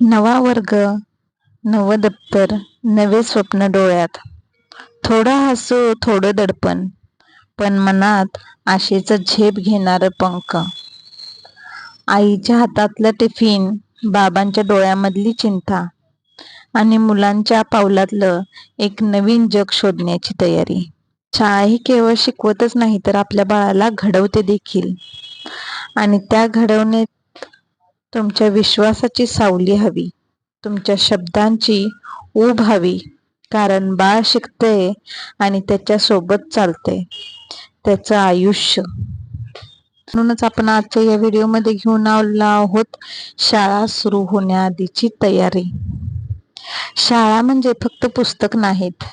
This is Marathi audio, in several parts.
नवा वर्ग नवं दप्तर नवे स्वप्न डोळ्यात. थोडं हसू थोडं दडपण पण मनात आशेचं झेप घेणारं पंख. आईच्या हातातलं टिफिन बाबांच्या डोळ्यामधली चिंता आणि मुलांच्या पावलातलं एक नवीन जग शोधण्याची तयारी. शाळा ही केवळ शिकवतच नाही तर आपल्या बाळाला घडवते देखील. आणि त्या घडवणे तुमच्या विश्वासाची सावली हवी. तुमच्या शब्दांची ऊब हवी. कारण बाळ शिकते आणि त्याच्यासोबत चालते. त्याचं आयुष्य. म्हणूनच आपण आजच्या या व्हिडिओमध्ये घेऊन आलो आहोत. शाळा सुरू होण्याआधीची तयारी. शाळा म्हणजे फक्त पुस्तक नाहीत.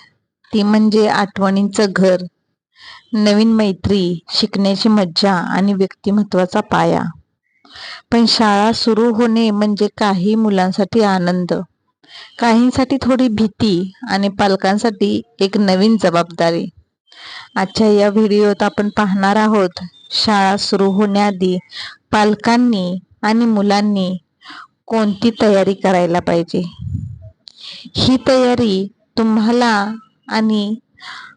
ती म्हणजे आठवणींचं घर. नवीन मैत्री शिकण्याची मज्जा आणि व्यक्तिमत्वाचा पाया. पण शाळा सुरू होणे म्हणजे काही मुलांसाठी आनंद. काहींसाठी थोडी भीती आणि पालकांसाठी एक नवीन जबाबदारी. आजच्या या व्हिडिओत आपण पाहणार आहोत शाळा सुरू होण्याआधी पालकांनी आणि मुलांनी कोणती तयारी करायला पाहिजे? ही तयारी तुम्हाला आणि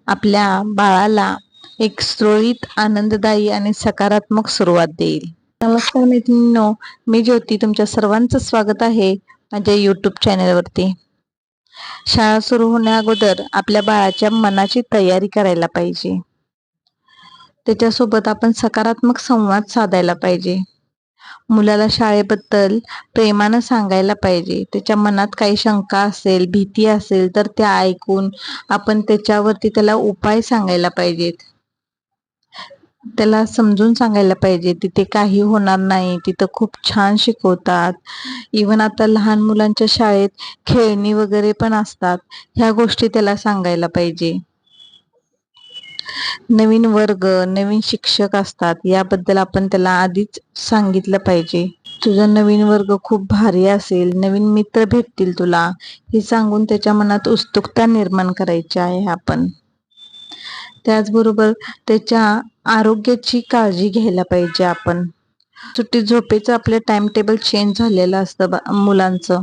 आपल्या बाळाला एक सुरळीत आनंददायी आणि सकारात्मक सुरुवात देईल. नमस्कार मैत्रिणींनो मी ज्योती. तुमच्या सर्वांचं स्वागत आहे माझ्या यूट्यूब चॅनलवरती शाळा सुरू होण्या अगोदर आपल्या बाळाच्या मनाची तयारी करायला पाहिजे. त्याच्यासोबत आपण सकारात्मक संवाद साधायला पाहिजे. मुलाला शाळेबद्दल प्रेमानं सांगायला पाहिजे. त्याच्या मनात काही शंका असेल भीती असेल तर त्या ऐकून आपण त्याच्यावरती त्याला उपाय सांगायला पाहिजेत. त्याला समजून सांगायला पाहिजे तिथे काही होणार नाही तिथं खूप छान शिकवतात. इवन आता लहान मुलांच्या शाळेत खेळणी वगैरे पण असतात ह्या गोष्टी त्याला सांगायला पाहिजे. नवीन वर्ग नवीन शिक्षक असतात याबद्दल आपण त्याला आधीच सांगितलं पाहिजे. तुझा नवीन वर्ग खूप भारी असेल नवीन मित्र भेटतील तुला हे सांगून त्याच्या मनात उत्सुकता निर्माण करायची आहे आपण. त्याचबरोबर त्याच्या आरोग्याची काळजी घ्यायला पाहिजे आपण. सुट्टी झोपेचं आपलं टाइम टेबल चेंज झालेलं असतं मुलांचं.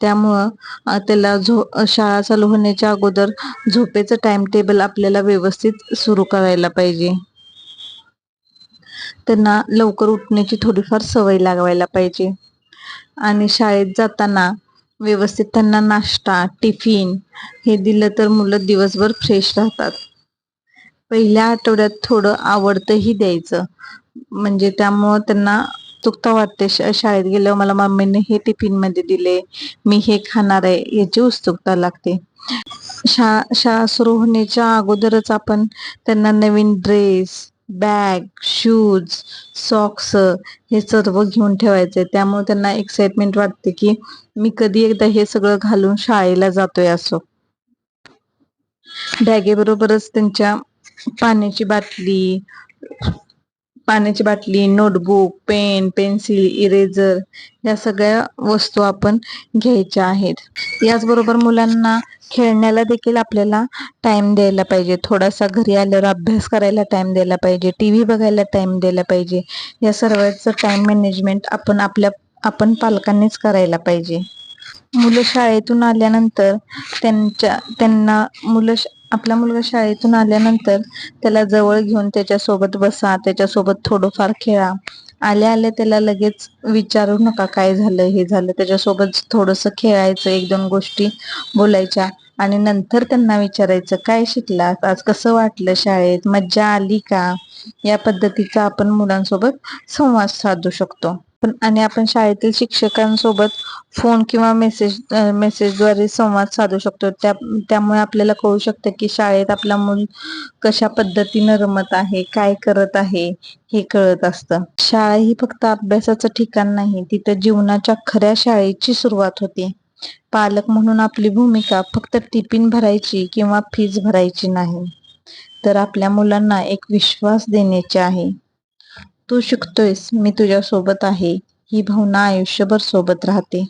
त्यामुळं त्याला झो शाळा चालू होण्याच्या अगोदर झोपेचं टाइम टेबल आपल्याला व्यवस्थित सुरू करायला पाहिजे. त्यांना लवकर उठण्याची थोडीफार सवय लागवायला पाहिजे. आणि शाळेत जाताना व्यवस्थित त्यांना नाश्ता टिफिन हे दिलं तर मुलं दिवसभर फ्रेश राहतात. पहिल्या आठवड्यात थोडं आवडतंही द्यायचं. म्हणजे त्यामुळं त्यांना उत्सुकता वाटते शाळेत गेल्यावर मला मम्मीने हे टिफिनमध्ये दिले. मी हे खाणार आहे. याची उत्सुकता लागते. शाळा शाळा सुरू होण्याच्या अगोदरच आपण त्यांना नवीन ड्रेस बॅग शूज सॉक्स हे सर्व घेऊन ठेवायचे. त्यामुळे त्यांना एक्साइटमेंट वाटते की मी कधी एकदा हे सगळं घालून शाळेला जातोय असो. बॅगेबरोबरच त्यांच्या पाण्याची बाटली पाण्याची बाटली नोटबुक पेन पेन्सिल इरेझर या सगळ्या वस्तू आपण घ्यायच्या आहेत. याचबरोबर मुलांना खेळण्याला देखील आपल्याला टाइम द्यायला पाहिजे. थोडासा घरी आल्यावर अभ्यास करायला टाइम द्यायला पाहिजे. टी व्ही बघायला टाइम द्यायला पाहिजे. या सर्वांचं टाइम मॅनेजमेंट आपण आपल्या आपण पालकांनीच करायला पाहिजे. मुलं शाळेतून आल्यानंतर त्यांच्या त्यांना मुलं आपला मुलगा शाळेतून आल्यानंतर त्याला जवळ घेऊन त्याच्यासोबत बसा त्याच्यासोबत थोडंफार खेळा. आल्या आल्या त्याला लगेच विचारू नका काय झालं हे झालं. त्याच्यासोबत थोडंसं खेळायचं एक दोन गोष्टी बोलायच्या आणि नंतर त्यांना विचारायचं काय शिकला आज कसं वाटलं शाळेत? मज्जा आली का? या पद्धतीचा आपण मुलांसोबत संवाद साधू शकतो. पण आणि आपण शाळेतील शिक्षकांसोबत फोन किंवा मेसेज मेसेजद्वारे संवाद साधू शकतो. त्या त्यामुळे आपल्याला कळू शकतं की शाळेत आपला मूल कशा पद्धतीनं रमत आहे काय करत आहे हे कळत असतं. शाळा ही फक्त अभ्यासाचं ठिकाण नाही तिथं जीवनाच्या खऱ्या शाळेची सुरुवात होते. पालक म्हणून आपली भूमिका फक्त टिफिन भरायची किंवा फीज भरायची नाही. तर आपल्या मुलांना एक विश्वास देण्याचे आहे. तू शिकतोयस मी तुझ्यासोबत आहे ही भावना आयुष्यभर सोबत राहते.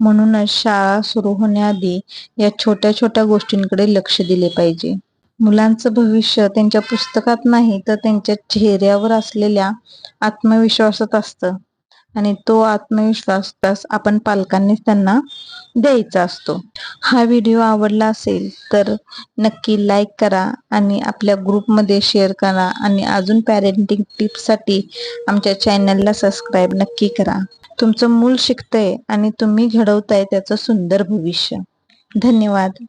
म्हणूनच शाळा सुरू होण्याआधी या छोट्या छोट्या गोष्टींकडे लक्ष दिले पाहिजे. मुलांचं भविष्य त्यांच्या पुस्तकात नाही तर त्यांच्या चेहऱ्यावर असलेल्या आत्मविश्वासात असतं. आणि तो आत्मविश्वास तास आपण पालकांनीच त्यांना द्यायचा असतो. हा व्हिडिओ आवडला असेल तर नक्की लाईक करा आणि आपल्या ग्रुपमध्ये शेअर करा आणि अजून पॅरेंटिंग टिप्ससाठी आमच्या चॅनलला सबस्क्राईब नक्की करा. तुमचं मूल शिकतंय आणि तुम्ही घडवताय त्याचं सुंदर भविष्य. धन्यवाद.